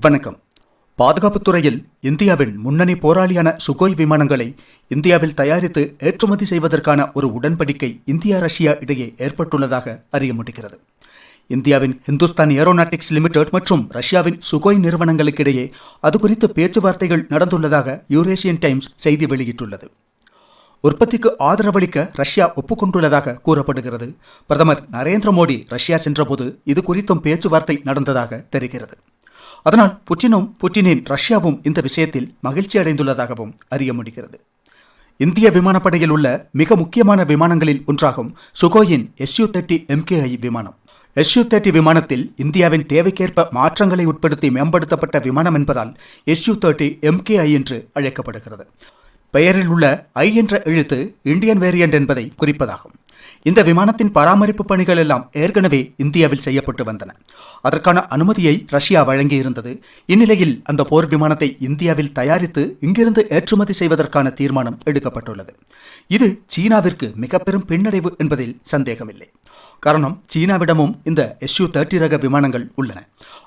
வணக்கம். பாதுகாப்புத்துறையில் இந்தியாவின் முன்னணி போராளியான சுகோய் விமானங்களை இந்தியாவில் தயாரித்து ஏற்றுமதி செய்வதற்கான ஒரு உடன்படிக்கை இந்தியா ரஷ்யா இடையே ஏற்பட்டுள்ளதாக அறிய முடிகிறது. இந்தியாவின் ஹிந்துஸ்தான் ஏரோநாட்டிக்ஸ் லிமிடெட் மற்றும் ரஷ்யாவின் சுகோய் நிறுவனங்களுக்கிடையே அது குறித்து பேச்சுவார்த்தைகள் நடந்துள்ளதாக யூரேசியன் டைம்ஸ் செய்தி வெளியிட்டுள்ளது. உற்பத்திக்கு ஆதரவளிக்க ரஷ்யா ஒப்புக்கொண்டுள்ளதாக கூறப்படுகிறது. பிரதமர் நரேந்திர மோடி ரஷ்யா சென்றபோது இது குறித்தும் பேச்சுவார்த்தை நடந்ததாக தெரிகிறது. அதனால் புட்டினும் புட்டினின் ரஷ்யாவும் இந்த விஷயத்தில் மகிழ்ச்சி அடைந்துள்ளதாகவும் அறிய முடிகிறது. இந்திய விமானப்படையில் உள்ள மிக முக்கியமான விமானங்களில் ஒன்றாகும் சுகோயின் எஸ்யூ தேர்ட்டி எம்கேஐ விமானம். எஸ்யூ தேர்ட்டி விமானத்தில் இந்தியாவின் தேவைக்கேற்ப மாற்றங்களை உட்படுத்தி மேம்படுத்தப்பட்ட விமானம் என்பதால் எஸ்யூ தேர்ட்டி எம்கேஐ என்று அழைக்கப்படுகிறது. பெயரில் உள்ள ஐ என்ற எழுத்து இந்தியன் வேரியண்ட் என்பதை குறிப்பதாகும். இந்த விமானத்தின் பராமரிப்பு பணிகள் எல்லாம் ஏற்கனவே இந்தியாவில் செய்யப்பட்டு வந்தன. அதற்கான அனுமதியை ரஷ்யா வழங்கியிருந்தது. இந்நிலையில் அந்த போர் விமானத்தை இந்தியாவில் தயாரித்து இங்கிருந்து ஏற்றுமதி செய்வதற்கான தீர்மானம் எடுக்கப்பட்டுள்ளது. இது சீனாவிற்கு மிக பெரும் பின்னடைவு என்பதில் சந்தேகமில்லை. காரணம் சீனாவிடமும் இந்த எஸ்யூ தேர்ட்டி ரக விமானங்கள் உள்ளன.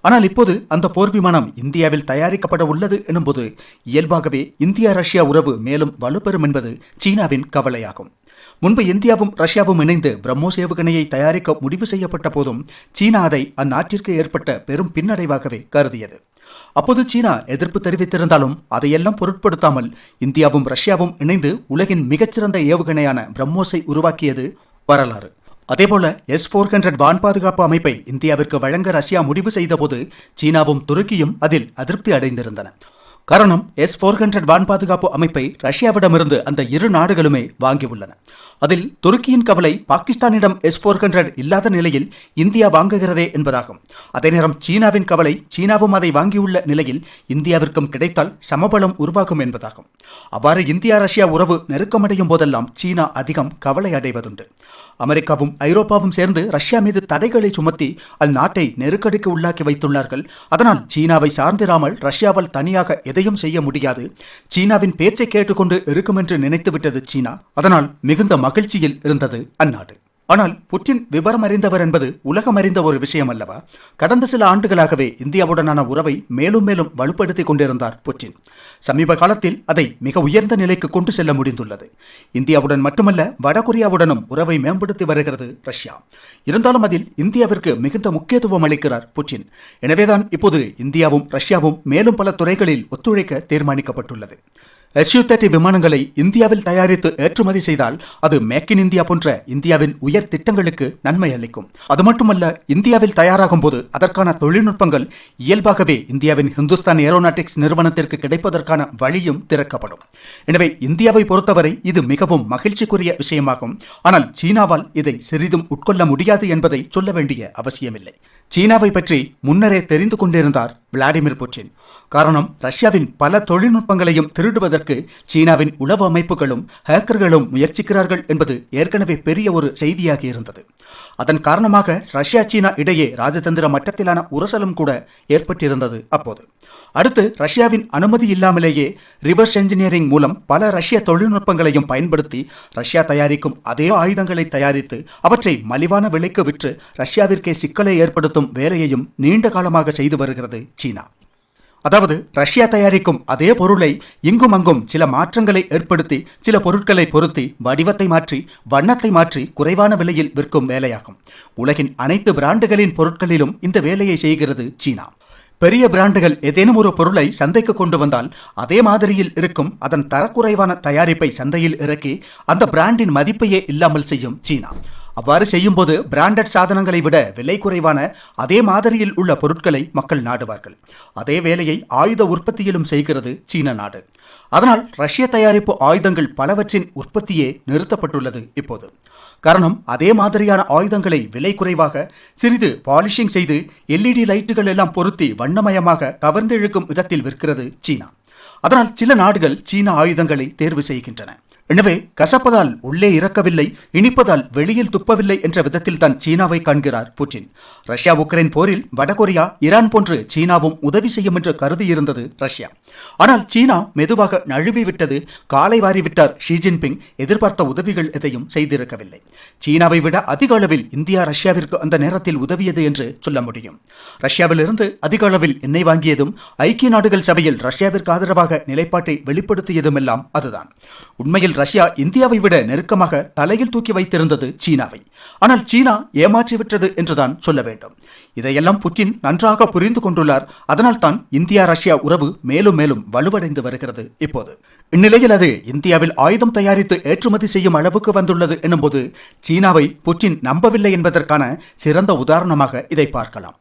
ஆனால் இப்போது அந்த போர் விமானம் இந்தியாவில் தயாரிக்கப்பட உள்ளது எனும்போது இயல்பாகவே இந்தியா ரஷ்யா உறவு மேலும் வலுப்பெறும் என்பது சீனாவின் கவலையாகும். முன்பு இந்தியாவும் ரஷ்யாவும் இணைந்து பிரம்மோஸ் ஏவுகணையை தயாரிக்க முடிவு செய்யப்பட்ட போதும் சீனா அதை அந்நாட்டிற்கு ஏற்பட்ட பெரும் பின்னடைவாகவே கருதியது. அப்போது சீனா எதிர்ப்பு தெரிவித்திருந்தாலும் அதையெல்லாம் பொருட்படுத்தாமல் இந்தியாவும் ரஷ்யாவும் இணைந்து உலகின் மிகச்சிறந்த ஏவுகணையான பிரம்மோஸை உருவாக்கியது வரலாறு. அதேபோல எஸ் ஃபோர் ஹண்ட்ரட் வான் பாதுகாப்பு அமைப்பை இந்தியாவிற்கு வழங்க ரஷ்யா முடிவு செய்தபோது சீனாவும் துருக்கியும் அதில் அதிருப்தி அடைந்திருந்தன. காரணம் எஸ் ஃபோர் ஹண்ட்ரட் வான் பாதுகாப்பு அமைப்பை ரஷ்யாவிடமிருந்து அந்த இரு நாடுகளுமே வாங்கியுள்ளன. அதில் துருக்கியின் கவலை பாகிஸ்தானிடம் எஸ் ஃபோர் ஹண்ட்ரட் இல்லாத நிலையில் இந்தியா வாங்குகிறதே என்பதாகும். அதே நேரம் சீனாவின் கவலை சீனாவும் அதை வாங்கியுள்ள நிலையில் இந்தியாவிற்கும் கிடைத்தால் சமபலம் உருவாகும் என்பதாகும். அவ்வாறு இந்தியா ரஷ்யா உறவு நெருக்கமடையும் போதெல்லாம் சீனா அதிகம் கவலை அடைவதுண்டு. அமெரிக்காவும் ஐரோப்பாவும் சேர்ந்து ரஷ்யா மீது தடைகளை சுமத்தி அந்நாட்டை நெருக்கடிக்கு உள்ளாக்கி வைத்துள்ளார்கள். அதனால் சீனாவை சார்ந்திராமல் ரஷ்யாவால் தனியாக எதையும் செய்ய முடியாது. சீனாவின் பேச்சை கேட்டுக்கொண்டு இருக்கும் என்று நினைத்துவிட்டது சீனா. அதனால் மிகுந்த மகிழ்ச்சியில் இருந்தது அந்நாடு. ஆனால் புட்டின் விவரம் அறிந்தவர் என்பது உலகம் அறிந்த ஒரு விஷயம் அல்லவா கடந்த சில ஆண்டுகளாகவே இந்தியாவுடனான உறவை மேலும் மேலும் வலுப்படுத்திக் கொண்டிருந்தார் புட்டின். சமீப காலத்தில் அதை மிக உயர்ந்த நிலைக்கு கொண்டு செல்ல முடிந்துள்ளது. இந்தியாவுடன் மட்டுமல்ல வடகொரியாவுடனும் உறவை மேம்படுத்தி வருகிறது ரஷ்யா. இருந்தாலும் அதில் இந்தியாவிற்கு மிகுந்த முக்கியத்துவம் அளிக்கிறார் புட்டின். எனவேதான் இப்போது இந்தியாவும் ரஷ்யாவும் மேலும் பல துறைகளில் ஒத்துழைக்க தீர்மானிக்கப்பட்டுள்ளது. எஸ்யூ தேர்ட்டி விமானங்களை இந்தியாவில் தயாரித்து ஏற்றுமதி செய்தால் அது மேக் இன் இந்தியா போன்ற இந்தியாவின் உயர் திட்டங்களுக்கு நன்மை அளிக்கும். அது மட்டுமல்ல இந்தியாவில் தயாராகும் போது அதற்கான தொழில்நுட்பங்கள் இயல்பாகவே இந்தியாவின் ஹிந்துஸ்தான் ஏரோநாட்டிக்ஸ் நிறுவனத்திற்கு கிடைப்பதற்கான வழியும் திறக்கப்படும். எனவே இந்தியாவை பொறுத்தவரை இது மிகவும் மகிழ்ச்சிக்குரிய விஷயமாகும். ஆனால் சீனாவால் இதை சிறிதும் உட்கொள்ள முடியாது என்பதை சொல்ல வேண்டிய அவசியமில்லை. சீனாவை பற்றி முன்னரே தெரிந்து கொண்டிருந்தார் விளாடிமிர் புட்டின். காரணம் ரஷ்யாவின் பல தொழில்நுட்பங்களையும் திருடுவதற்கு சீனாவின் உளவு அமைப்புகளும் ஹேக்கர்களும் முயற்சிக்கிறார்கள் என்பது ஏற்கனவே பெரிய ஒரு செய்தியாக இருந்தது. அதன் காரணமாக ரஷ்யா சீனா இடையே ராஜதந்திர மட்டத்திலான உரசலும் கூட ஏற்பட்டிருந்தது அப்போது. அடுத்து ரஷ்யாவின் அனுமதி இல்லாமலேயே ரிவர்ஸ் என்ஜினியரிங் மூலம் பல ரஷ்ய தொழில்நுட்பங்களையும் பயன்படுத்தி ரஷ்யா தயாரிக்கும் அதே ஆயுதங்களை தயாரித்து அவற்றை மலிவான விலைக்கு விற்று ரஷ்யாவிற்கே சிக்கலை ஏற்படுத்தும் வேலையையும் நீண்ட காலமாக செய்து வருகிறது சீனா. அதாவது ரஷ்யா தயாரிக்கும் அதே பொருளை இங்கும் அங்கும் சில மாற்றங்களை ஏற்படுத்தி சில பொருட்களை பொருத்தி வடிவத்தை மாற்றி வண்ணத்தை மாற்றி குறைவான விலையில் விற்கும் வேலையாகும். உலகின் அனைத்து பிராண்டுகளின் பொருட்களிலும் இந்த வேலையை செய்கிறது சீனா. பெரிய பிராண்டுகள் ஏதேனும் ஒரு பொருளை சந்தைக்கு கொண்டு வந்தால் அதே மாதிரியில் இருக்கும் அதன் தரக்குறைவான தயாரிப்பை சந்தையில் இறக்கி அந்த பிராண்டின் மதிப்பையே இல்லாமல் செய்யும் சீனா. அவ்வாறு செய்யும்போது பிராண்டட் சாதனங்களை விட விலை குறைவான அதே மாதிரியில் உள்ள பொருட்களை மக்கள் நாடுவார்கள். அதே வேலையை ஆயுத உற்பத்தியிலும் செய்கிறது சீன நாடு. அதனால் ரஷ்ய தயாரிப்பு ஆயுதங்கள் பலவற்றின் உற்பத்தியே நிறுத்தப்பட்டுள்ளது இப்போது. காரணம் அதே மாதிரியான ஆயுதங்களை விலை குறைவாக சிறிது பாலிஷிங் செய்து எல்இடி லைட்டுகள் எல்லாம் பொருத்தி வண்ணமயமாக கவர்ந்தெழுக்கும் விதத்தில் விற்கிறது சீனா. அதனால் சில நாடுகள் சீன ஆயுதங்களை தேர்வு செய்கின்றன. எனவே கசப்பதால் உள்ளே இறக்கவில்லை இனிப்பதால் வெளியில் துப்பவில்லை என்ற விதத்தில் தான் சீனாவை காண்கிறார் புட்டின். ரஷ்யா உக்ரைன் போரில் வடகொரியா ஈரான் போன்று சீனாவும் உதவி செய்யும் என்று கருதியிருந்தது ரஷ்யா. ஆனால் சீனா மெதுவாக நழுவி விட்டது. காலை வாரிவிட்டார் ஷி ஜின்பிங். எதிர்பார்த்த உதவிகள் எதையும் செய்திருக்கவில்லை. சீனாவை விட அதிக அளவில் இந்தியா ரஷ்யாவிற்கு அந்த நேரத்தில் உதவியது என்று சொல்ல முடியும். ரஷ்யாவிலிருந்து அதிக அளவில் எண்ணெய் வாங்கியதும் ஐக்கிய நாடுகள் சபையில் ரஷ்யாவிற்கு ஆதரவாக நிலைப்பாட்டை வெளிப்படுத்தியதும் எல்லாம் அதுதான். உண்மையில் ரஷ்யா இந்தியாவை விட நெருக்கமாக தலையில் தூக்கி வைத்திருந்தது சீனாவை. ஆனால் சீனா ஏமாற்றி விட்டது என்றுதான் சொல்ல வேண்டும். இதையெல்லாம் புட்டின் நன்றாக புரிந்து கொண்டுள்ளார். அதனால்தான் இந்தியா ரஷ்யா உறவு மேலும் மேலும் வலுவடைந்து வருகிறது. இப்போது இந்நிலையில் அது இந்தியாவில் ஆயுதம் தயாரித்து ஏற்றுமதி செய்யும் அளவுக்கு வந்துள்ளது எனும்போது சீனாவை புட்டின் நம்பவில்லை என்பதற்கான சிறந்த உதாரணமாக இதை பார்க்கலாம்.